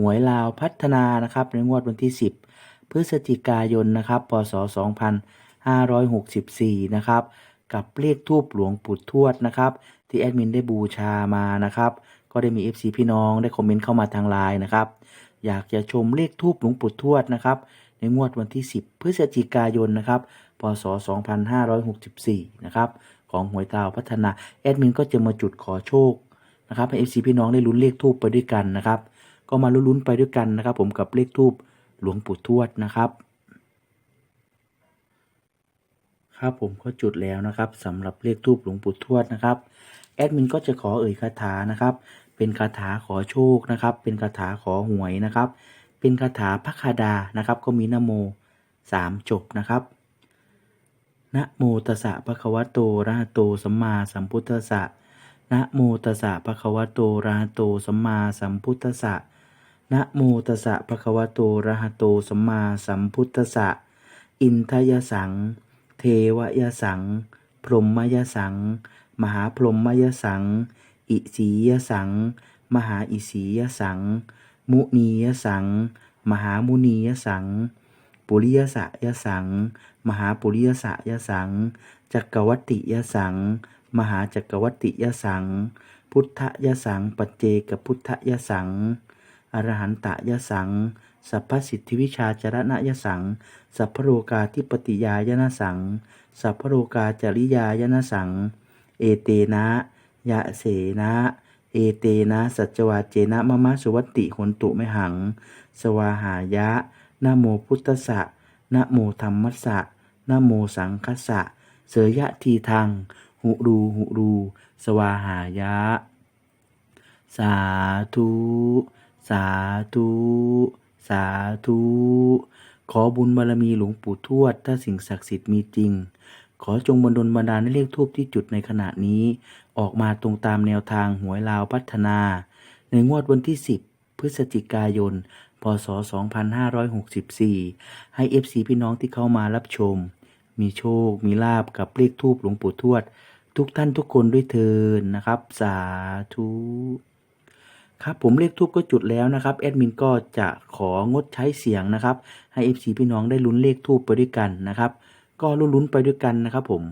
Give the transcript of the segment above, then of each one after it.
หวยลาวพัฒนานะครับในงวดวันที่ 10 พฤศจิกายนนะครับพศ 2564 นะครับกับเลขทูปหลวงปู่ทวดนะครับที่แอดมินได้บูชามานะครับก็ได้มี FC พี่น้องได้คอมเมนต์เข้ามาทางไลน์นะครับอยากจะชมเลขทูปหลวงปู่ทวดนะครับในงวดวันที่ 10 พฤศจิกายนนะครับพศ 2564 นะครับของหวยลาวพัฒนาแอดมินก็จะมาจุดขอโชคนะครับให้ FC พี่น้องได้ลุ้นเลขทูปไปด้วยกันนะครับ ก็มาลุ้นๆไปด้วยกันนะครับ ผมกับเลขทูปหลวงปู่ทวดนะครับ ครับผมก็จุดแล้วนะครับสำหรับเลขทูปหลวงปู่ทวดนะครับแอดมินก็จะขอเอ่ยคาถานะครับ เป็นคาถาขอโชคนะครับ เป็นคาถาขอหวยนะครับ เป็นคาถาพระคาดานะครับ ก็มีนะโมสามจบนะครับนะโมตัสสะภะคะวะโตระหะโตสัมมาสัมพุทธัสสะนะโมตัสสะภะคะวะโตระหะโตสัมมาสัมพุทธัสสะ นะโมตัสสะภะคะวะโตระหะโตสัมมาสัมพุทธัสสะ อินทยสัง เทวยสัง พรหมยสัง มหาพรหมยสัง อิสียสัง มหาอิสียสัง มุนียสัง มหามุนียสัง ปุริยสะยสัง มหาปุริยสะยสัง จักวัตติยสัง มหาจักวัตติยสัง พุทธยสังปัจเจกพุทธยสัง อรหันตยะสัง สัพพสิทธิวิชาจรณยสัง สัพพโรกาธิปติยายนะสัง สัพพโรกาจริยายนะสัง เอเตนะ ยะเสนะ เอเตนะสัจวาเจนะมะมะสุวัติหนตุไมหัง สวาหายะนะโมพุทธสะนะโมธรรมสะนะโมสังคสะ เสยยะทีทังหุรูหุรู สวาหายะ สาธุ สาธุ สาธุ ขอบุญบารมีหลวงปู่ทวด ถ้าสิ่งศักดิ์สิทธิ์มีจริง ขอจงบันดลบันดาลให้เลขทูปที่จุดในขณะนี้ ออกมาตรงตามแนวทางหวยลาวพัฒนา ในงวดวันที่ 10 พฤศจิกายน พศ 2564 ให้ FC พี่น้องที่เข้ามารับชม มีโชค มีลาบกับเลขทูปหลวงปู่ทวด ทุกท่านทุกคนด้วยเทินนะครับ สาธุ ครับผมเลขทูบก็จุดแล้วนะครับแอดมินก็จะของดใช้เสียงนะครับ ให้ FC พี่น้องได้ลุ้นเลขทูบไปด้วยกันนะครับ ก็ลุ้นๆไปด้วยกันนะครับผม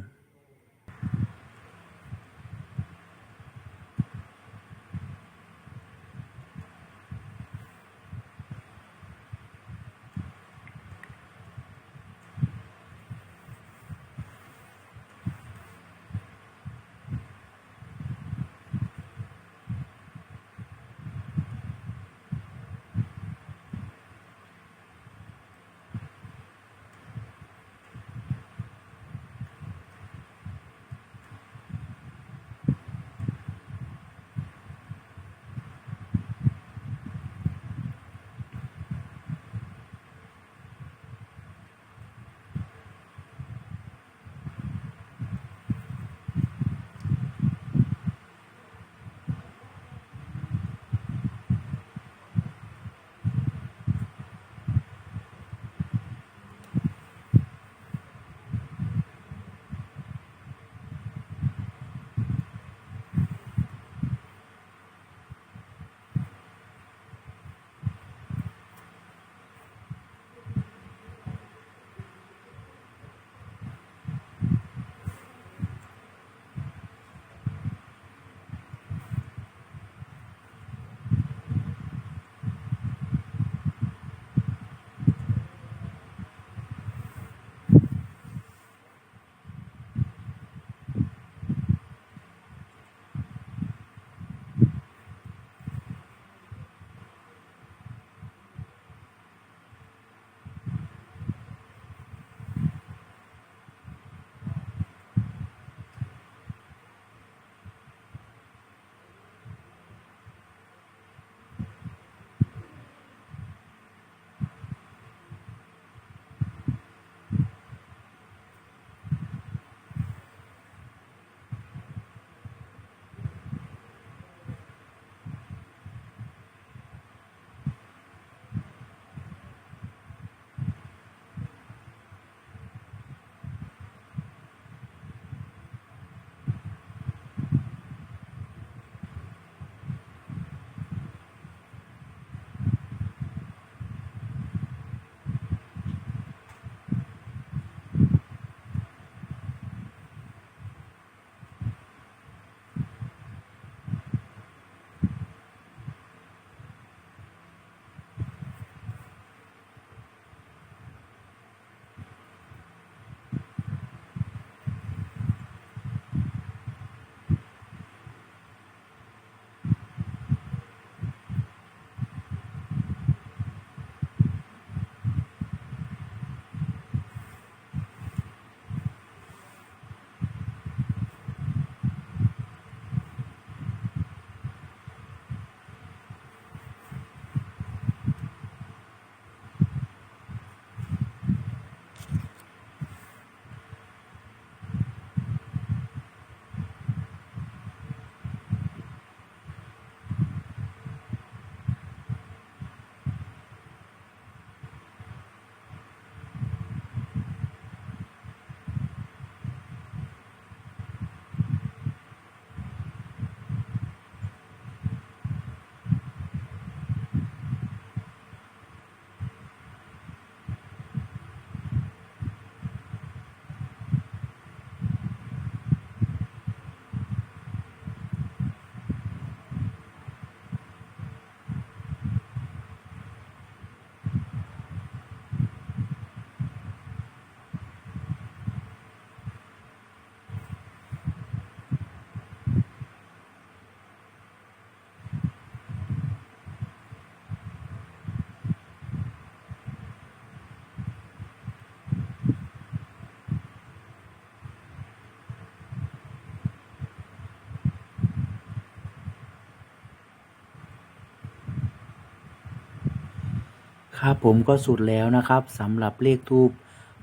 ครับผมก็สุดแล้วนะครับสำหรับเลขทูป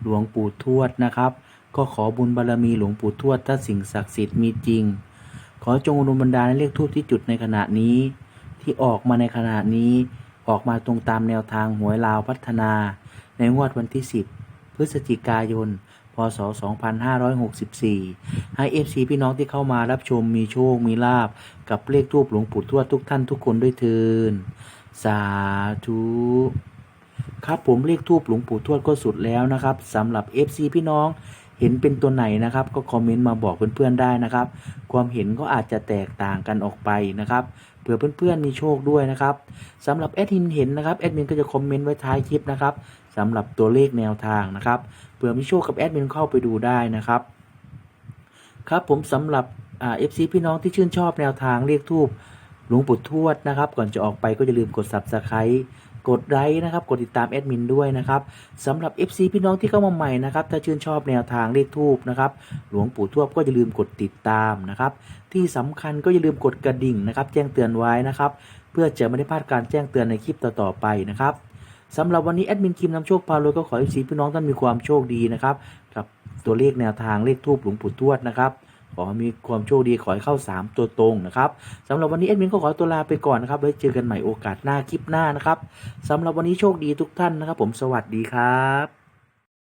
หลวงปู่ทวดนะครับ ก็ขอบุญบารมีหลวงปู่ทวดถ้าสิ่งศักดิ์สิทธิ์มีจริง ขอจงอนุมบันดาลเลขทูปที่จุดในขณะนี้ ที่ออกมาในขณะนี้ ออกมาตรงตามแนวทางหวยลาวพัฒนา ในงวดวันที่ 10 พฤศจิกายน พศ 2564 ให้ FC พี่น้องที่เข้ามารับชมมีโชค มีลาบกับเลขทูปหลวงปู่ทวดทุกท่านทุกคนด้วยเทินสาธุ ครับผมเลขทูปหลวงปู่ทวดก็สุดแล้วนะครับสำหรับ FC พี่น้องเห็นเป็นตัวไหนนะครับ ก็คอมเมนต์มาบอกเพื่อนๆได้นะครับ ความเห็นก็อาจจะแตกต่างกันออกไปนะครับเผื่อเพื่อนๆมีโชคด้วยนะครับสำหรับแอดมินเห็นนะครับแอดมินก็จะคอมเมนต์ไว้ท้ายคลิปนะครับสำหรับตัวเลขแนวทางนะครับเผื่อมีโชคกับแอดมินเข้าไปดูได้นะครับ ครับผมสำหรับเอ่า FC พี่น้องที่ชื่นชอบแนวทางเลขทูปหลวงปู่ทวดนะครับ ก่อนจะออกไปก็อย่าลืมกด Subscribe กดไลค์นะครับ กดติดตามแอดมินด้วยนะครับสำหรับ FC พี่น้องที่เข้ามาใหม่นะครับ ถ้าชื่นชอบแนวทางเลขทูปนะครับ หลวงปู่ทวดก็อย่าลืมกดติดตามนะครับ ที่สำคัญก็อย่าลืมกดกระดิ่งนะครับ แจ้งเตือนไว้นะครับ เพื่อจะไม่ได้พลาดการแจ้งเตือนในคลิปต่อๆไปนะครับสำหรับวันนี้แอดมินคิมนำโชคพาโลยก็ขอให้ FC พี่น้องท่านมีความโชคดีนะครับกับตัวเลขแนวทางเลขทูปหลวงปู่ทวดนะครับ ขอมีความโชคดีขอให้เข้า 3 ตัวตรงนะครับสำหรับวันนี้เอ็ดมินก็ขอตัวลาไปก่อนนะครับไว้เจอกันใหม่โอกาสหน้าคลิปหน้านะครับสำหรับวันนี้โชคดีทุกท่านนะครับ ผมสวัสดีครับ